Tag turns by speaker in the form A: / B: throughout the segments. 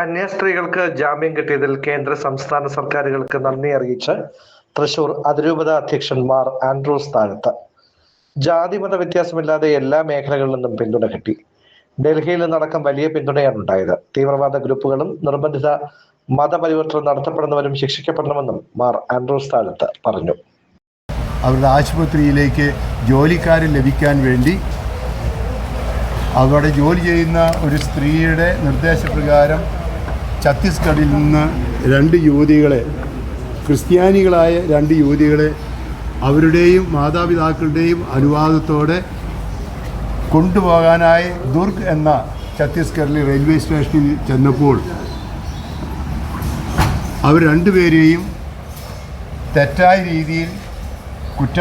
A: കന്യാസ്ത്രീകൾക്ക് ജാമ്യം കിട്ടിയതിൽ കേന്ദ്ര സംസ്ഥാന സർക്കാരുകൾക്ക് നന്ദി അറിയിച്ച് തൃശൂർ അതിരൂപത അധ്യക്ഷൻ മാർ ആൻഡ്രൂസ് താഴത്ത്. ജാതിമത വ്യത്യാസമില്ലാതെ എല്ലാ മേഖലകളിൽ നിന്നും പിന്തുണ കിട്ടി. ഡൽഹിയിൽ നിന്നടക്കം വലിയ പിന്തുണയാണ് ഉണ്ടായത്. തീവ്രവാദ ഗ്രൂപ്പുകളും നിർബന്ധിത മതപരിവർത്തനം നടത്തപ്പെടുന്നവരും ശിക്ഷിക്കപ്പെടണമെന്നും മാർ ആൻഡ്രൂസ് താഴത്ത് പറഞ്ഞു.
B: അവരുടെ ആശുപത്രിയിലേക്ക് ജോലിക്കാരൻ ലഭിക്കാൻ വേണ്ടി അവിടെ ജോലി ചെയ്യുന്ന ഒരു സ്ത്രീയുടെ നിർദ്ദേശപ്രകാരം ഛത്തീസ്ഗഡിൽ നിന്ന് രണ്ട് യുവതികളെ ക്രിസ്ത്യാനികളായ രണ്ട് യുവതികളെ അവരുടെയും മാതാപിതാക്കളുടെയും അനുവാദത്തോടെ കൊണ്ടുപോകാനായി ദുർഗ് എന്ന ഛത്തീസ്ഗഡിലെ റെയിൽവേ സ്റ്റേഷനിൽ ചെന്നപ്പോൾ അവർ രണ്ടുപേരെയും തെറ്റായ രീതിയിൽ കുറ്റ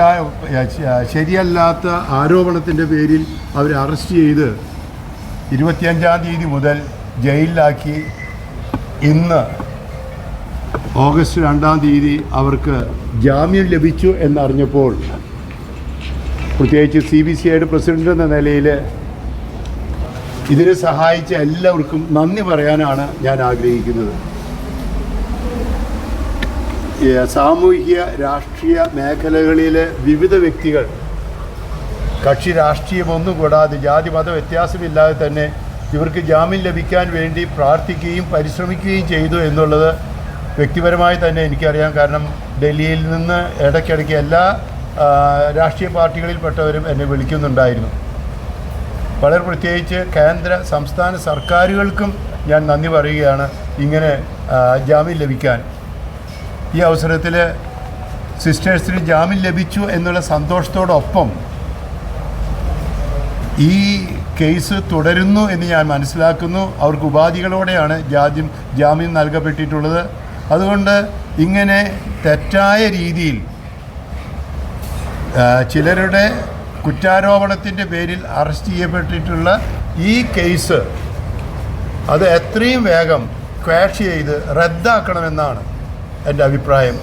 B: ശരിയല്ലാത്ത ആരോപണത്തിന്റെ പേരിൽ അവരെ അറസ്റ്റ് ചെയ്ത് ഇരുപത്തിയഞ്ചാം തീയതി മുതൽ ജയിലിലാക്കി ഇന്ന് ഓഗസ്റ്റ് രണ്ടാം തീയതി അവർക്ക് ജാമ്യം ലഭിച്ചു എന്നറിഞ്ഞപ്പോൾ പ്രത്യേകിച്ച് സി ബി സി ഐയുടെ എന്ന നിലയിൽ ഇതിനെ സഹായിച്ച എല്ലാവർക്കും നന്ദി പറയാനാണ് ഞാൻ ആഗ്രഹിക്കുന്നത്. സാമൂഹിക രാഷ്ട്രീയ മേഖലകളിലെ വിവിധ വ്യക്തികൾ കക്ഷി രാഷ്ട്രീയമൊന്നും കൂടാതെ ജാതി മത വ്യത്യാസമില്ലാതെ തന്നെ ഇവർക്ക് ജാമ്യം ലഭിക്കാൻ വേണ്ടി പ്രാർത്ഥിക്കുകയും പരിശ്രമിക്കുകയും ചെയ്തു എന്നുള്ളത് വ്യക്തിപരമായി തന്നെ എനിക്കറിയാം. കാരണം ഡൽഹിയിൽ നിന്ന് ഇടയ്ക്കിടയ്ക്ക് എല്ലാ രാഷ്ട്രീയ പാർട്ടികളിൽപ്പെട്ടവരും എന്നെ വിളിക്കുന്നുണ്ടായിരുന്നു. വളരെ പ്രത്യേകിച്ച് കേന്ദ്ര സംസ്ഥാന സർക്കാരുകൾക്കും ഞാൻ നന്ദി പറയുകയാണ് ഇങ്ങനെ ജാമ്യം ലഭിക്കാൻ. ഈ അവസരത്തിൽ സിസ്റ്റേഴ്സിന് ജാമ്യം ലഭിച്ചു എന്നുള്ള സന്തോഷത്തോടൊപ്പം ഈ കേസ് തുടരുന്നു എന്ന് ഞാൻ മനസ്സിലാക്കുന്നു. അവർക്ക് ഉപാധികളോടെയാണ് ജാദ്യം ജാമ്യം നൽകപ്പെട്ടിട്ടുള്ളത്. അതുകൊണ്ട് ഇങ്ങനെ തെറ്റായ രീതിയിൽ ചിലരുടെ കുറ്റാരോപണത്തിന്റെ പേരിൽ അറസ്റ്റ് ചെയ്യപ്പെട്ടിട്ടുള്ള ഈ കേസ് അത് എത്രയും വേഗം ക്വാഷ് ചെയ്ത് റദ്ദാക്കണമെന്നാണ് എന്റെ അഭിപ്രായം.